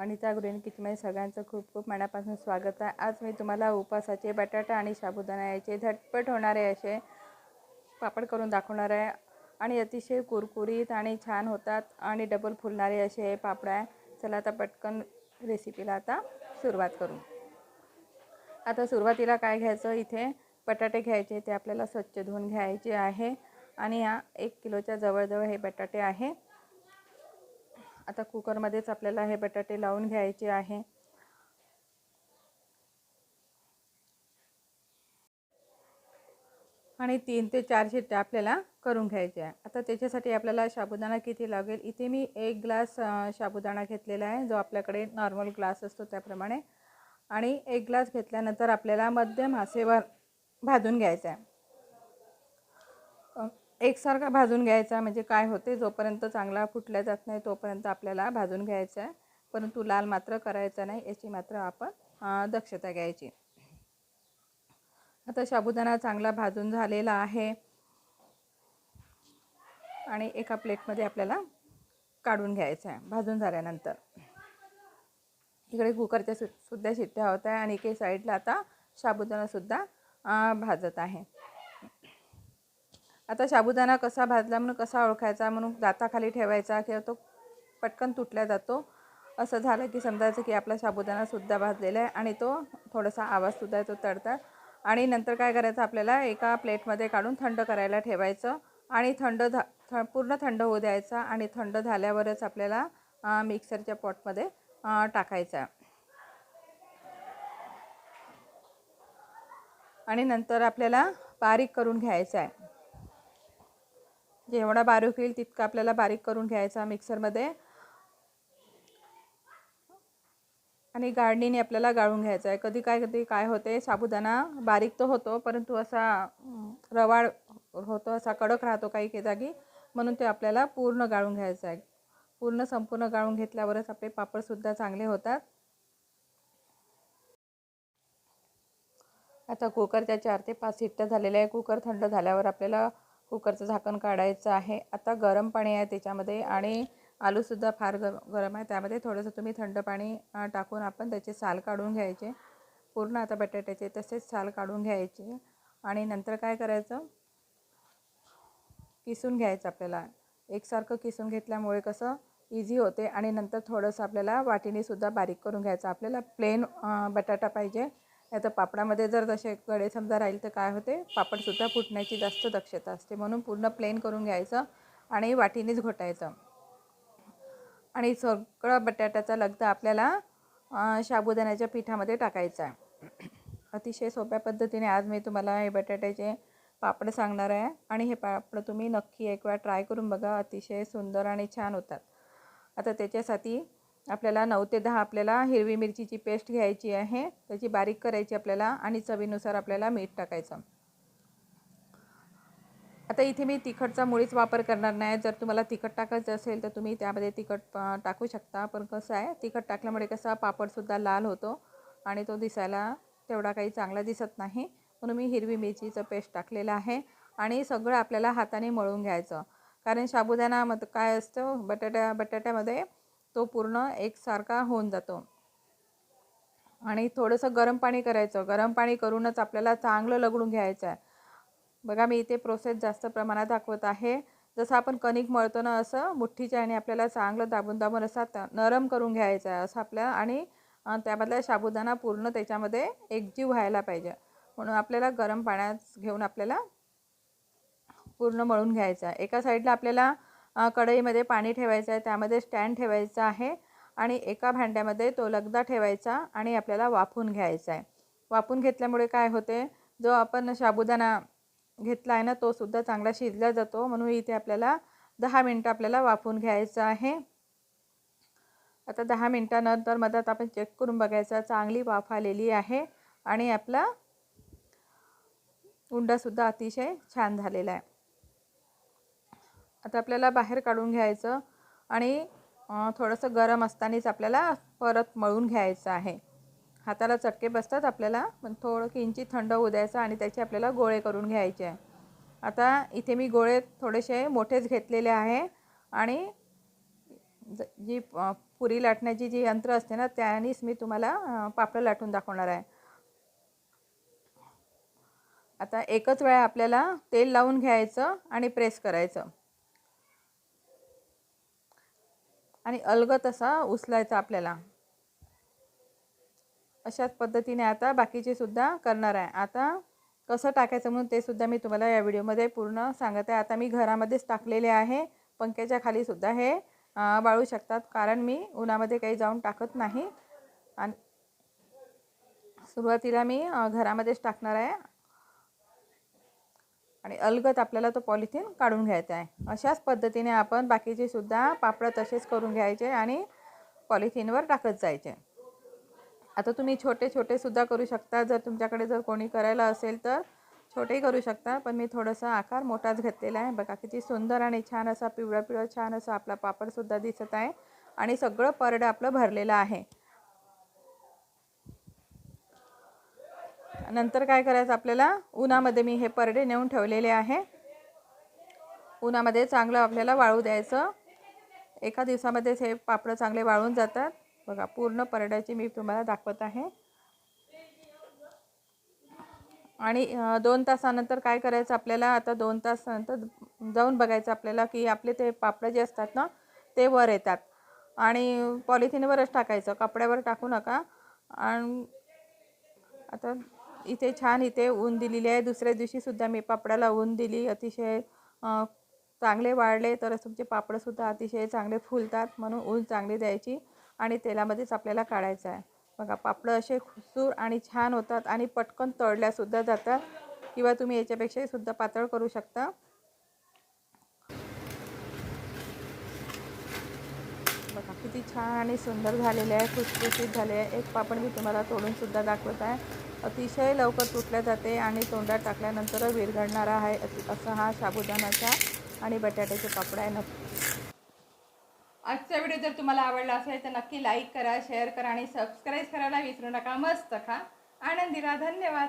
अनिता गृहिणी किचनमध्ये सगळ्यांचं खूप खूप मनापासून स्वागत आहे. आज मी तुम्हाला उपासाचे बटाटा आणि साबुदाणा याचे झटपट होणारे असे पापड करून दाखवणार आहे. आणि अतिशय कुरकुरीत आणि छान होतात आणि डबल फुलणारे असे हे पापड आहे. चला आता पटकन रेसिपीला आता सुरुवात करू. आता सुरुवातीला काय घ्यायचं? इथे बटाटे घ्यायचे ते आपल्याला स्वच्छ धुवून घ्यायचे आहे. आणि या एक किलोच्या जवळजवळ हे बटाटे आहे. आता कुकरमध्येच आपल्याला हे बटाटे लावून घ्यायचे आहे. आणि तीन ते चार शिट्ट्या आपल्याला करून घ्यायच्या आहे. आता त्याच्यासाठी आपल्याला साबुदाणा किती लागेल इथे मी एक ग्लास साबुदाणा घेतलेला आहे जो आपल्याकडे नॉर्मल ग्लास असतो त्याप्रमाणे. आणि एक ग्लास घेतल्यानंतर आपल्याला मध्यम आसेवर भाजून घ्यायचा आहे. एकसारखा भाजून घ्यायचा म्हणजे काय होते जोपर्यंत चांगला फुटल्या जात नाही तोपर्यंत आपल्याला भाजून घ्यायचा आहे. परंतु लाल मात्र करायचा नाही याची मात्र आपण दक्षता घ्यायची. आता साबुदाणा चांगला भाजून झालेला आहे. आणि एका प्लेटमध्ये आपल्याला काढून घ्यायचं आहे भाजून झाल्यानंतर. इकडे कुकरच्या सु सुद्धा शिट्ट्या होत आहे आणि एके साईडला आता साबुदाणासुद्धा भाजत आहे. आता साबुदाणा कसा भाजला म्हणून कसा ओळखायचा म्हणून दाताखाली ठेवायचा किंवा तो पटकन तुटला जातो असं झालं की समजायचं की आपला साबुदाणासुद्धा भाजलेला आहे आणि तो थोडासा आवाजसुद्धा येतो तडतड. आणि नंतर काय करायचं आपल्याला? एका प्लेटमध्ये काढून थंड करायला ठेवायचं आणि थंड झा थ पूर्ण थंड होऊ द्यायचा आणि थंड झाल्यावरच आपल्याला मिक्सरच्या पॉटमध्ये टाकायचा. आणि नंतर आपल्याला बारीक करून घ्यायचं आहे. जेवढा बारीक होईल तितकं आपल्याला बारीक करून घ्यायचा मिक्सरमध्ये. आणि गाळणीने आपल्याला गाळून घ्यायचं आहे. कधी काय कधी काय होते साबुदाणा बारीक तर होतो परंतु असा रवाळ होतो असा कडक राहतो काही काही जागी म्हणून ते आपल्याला पूर्ण गाळून घ्यायचं आहे. पूर्ण संपूर्ण गाळून घेतल्यावरच आपले पापडसुद्धा चांगले होतात. आता कुकरच्या चार ते पाच शिट्ट्या झालेल्या आहे कुकर थंड झाल्यावर आपल्याला कुकरचं झाकण काढायचं आहे. आता गरम पाणी आहे त्याच्यामध्ये आणि आलूसुद्धा फार ग गरम आहे. त्यामध्ये थोडंसं तुम्ही थंड पाणी टाकून आपण त्याचे साल काढून घ्यायचे. पूर्ण आता बटाट्याचे तसेच साल काढून घ्यायचे. आणि नंतर काय करायचं? किसून घ्यायचं आपल्याला. एकसारखं किसून घेतल्यामुळे कसं इझी होते. आणि नंतर थोडंसं आपल्याला वाटीनेसुद्धा बारीक करून घ्यायचं. आपल्याला प्लेन बटाटा पाहिजे. आता पापडामध्ये जर तसे कडे समजा राहील तर काय होते? पापडसुद्धा फुटण्याची जास्त दक्षता असते. म्हणून पूर्ण प्लेन करून घ्यायचं आणि वाटीनेच घोटायचं. आणि सगळं बटाट्याचा लगदा आपल्याला साबुदाण्याच्या पिठामध्ये टाकायचा आहे. अतिशय सोप्या पद्धतीने आज मी तुम्हाला हे बटाट्याचे पापड सांगणार आहे. आणि हे पापड तुम्ही नक्की एक वेळा ट्राय करून बघा. अतिशय सुंदर आणि छान होतात. आता त्याच्यासाठी आपल्याला नऊ ते दहा आपल्याला हिरवी मिरचीची पेस्ट घ्यायची आहे. त्याची बारीक करायची आपल्याला आणि चवीनुसार आपल्याला मीठ टाकायचं. आता इथे मी तिखटचा मुळीच वापर करणार नाही. जर तुम्हाला तिखट टाकायचं असेल तर तुम्ही त्यामध्ये तिखट टाकू शकता. पण कसं आहे तिखट टाकल्यामुळे कसा पापडसुद्धा लाल होतो आणि तो दिसायला तेवढा काही चांगला दिसत नाही. म्हणून मी हिरवी मिरचीचं पेस्ट टाकलेलं आहे आणि सगळं आपल्याला हाताने मळून घ्यायचं. कारण साबुदाणामध्ये काय असतं बटाट्या बटाट्यामध्ये तो पूर्ण एकसारखा होऊन जातो. आणि थोडंसं गरम पाणी करायचं. गरम पाणी करूनच आपल्याला चांगलं लगडून घ्यायचं आहे. बघा मी इथे प्रोसेस जास्त प्रमाणात दाखवत आहे. जसं आपण कणिक मळतो ना असं मुठ्ठीच्या आणि आपल्याला चांगलं दाबून दाबून असा नरम करून घ्यायचं आहे. असं आपल्या आणि त्यामधला साबुदाणा पूर्ण त्याच्यामध्ये एकजीव व्हायला पाहिजे. म्हणून आपल्याला गरम पाण्यात घेऊन आपल्याला पूर्ण मळून घ्यायचं आहे. एका साईडला आपल्याला कढईमध्ये पाणी ठेवायचं आहे त्यामध्ये स्टँड ठेवायचा आहे आणि एका भांड्यामध्ये तो लगदा ठेवायचा आणि आपल्याला वाफून घ्यायचा आहे. वाफून घेतल्यामुळे काय होते? जो आपण साबुदाणा घेतला आहे ना तो सुद्धा चांगला शिजला जातो. म्हणून इथे आपल्याला दहा मिनटं आपल्याला वाफून घ्यायचं आहे. आता दहा मिनटानंतर मधात आपण चेक करून बघायचा चांगली वाफ आलेली आहे आणि आपला उंडासुद्धा अतिशय छान झालेला आहे. आता आपल्याला बाहेर काढून घ्यायचं आणि थोडंसं गरम असतानाच आपल्याला परत मळून घ्यायचं आहे. हाताला चटके बसतात आपल्याला पण थोडं किंचित थंड होऊ द्यायचं आणि त्याचे आपल्याला गोळे करून घ्यायचे आहे. आता इथे मी गोळे थोडेसे मोठेच घेतलेले आहे आणि ज जी पुरी लाटण्याची जी यंत्र असते ना त्यानेच मी तुम्हाला पापड लाटून दाखवणार आहे. आता एकच वेळा आपल्याला तेल लावून घ्यायचं आणि प्रेस करायचं. आणि अलगत असा उचलायचा आपल्याला. अशाच पद्धतीने आता बाकीचे सुद्धा करणार आहे. आता कसं टाकायचं म्हणून ते सुद्धा मी तुम्हाला या व्हिडिओमध्ये पूर्ण सांगत आहे. आता मी घरामध्येच टाकलेले आहे. पंख्याच्या खाली सुद्धा हे वाळू शकतात. कारण मी उन्हामध्ये काही जाऊन टाकत नाही. आणि सुरुवातीला मी घरामध्येच टाकणार आहे. आणि अलगत आपल्याला तो पॉलिथिन काढून घ्यायचा आहे. अशाच पद्धतीने आपण बाकीचे सुद्धा तसेच करून घ्यायचे आणि पॉलिथिनवर टाकत जायचे. आता तुम्ही छोटे छोटे सुद्धा करू शकता. जर तुमच्याकडे जर कोणी करायला असेल तर छोटेही करू शकता. पण मी थोडासा आकार मोठाच घेतलेला आहे. बघा किती सुंदर आणि छान असा पिवळा पिवळा छान असा आपला पापडसुद्धा दिसत आहे. आणि सगळं परडं आपलं भरलेलं आहे. नंतर काय करायचं आपल्याला? उन्हामध्ये मी हे परडे नेऊन ठेवलेले आहे. उन्हामध्ये चांगलं आपल्याला वाळू द्यायचं. एका दिवसामध्येच हे पापडं चांगले वाळून जातात. बघा पूर्ण परड्याची मी तुम्हाला दाखवत आहे. आणि दोन तासानंतर काय करायचं आपल्याला? आता दोन तासानंतर जाऊन बघायचं आपल्याला की आपले ते पापडं जे असतात ना ते वर येतात. आणि पॉलिथिनवरच टाकायचं. कपड्यावर टाकू नका. आणि आता इथे छान इथे ऊन दिलेली आहे. दुसऱ्या दिवशीसुद्धा मी पापडाला ऊन दिली. अतिशय चांगले वाळले तर तुमचे पापडंसुद्धा अतिशय चांगले फुलतात म्हणून ऊन चांगली द्यायची आणि तेलामध्येच आपल्याला काढायचं आहे. बघा पापडं असे खुसूर आणि छान होतात आणि पटकन तळल्यासुद्धा जातात किंवा तुम्ही याच्यापेक्षाही सुद्धा पातळ करू शकता. बघा किती छान आणि सुंदर झालेले आहे खुसखुशीत झाले आहे. एक पापड मी तुम्हाला तोडूनसुद्धा दाखवत आहे. अतिशय लवकर तुटल्या जाते आणि तोंडात टाकल्यानंतर विरघडणारा आहे असं असा हा साबुदाणाचा आणि बटाट्याचे पापड आहे. नक्की आजचा व्हिडिओ जर तुम्हाला आवडला असेल तर नक्की लाईक करा शेअर करा आणि सबस्क्राईब करायला विसरू नका. मस्त खा. आनंदीला धन्यवाद.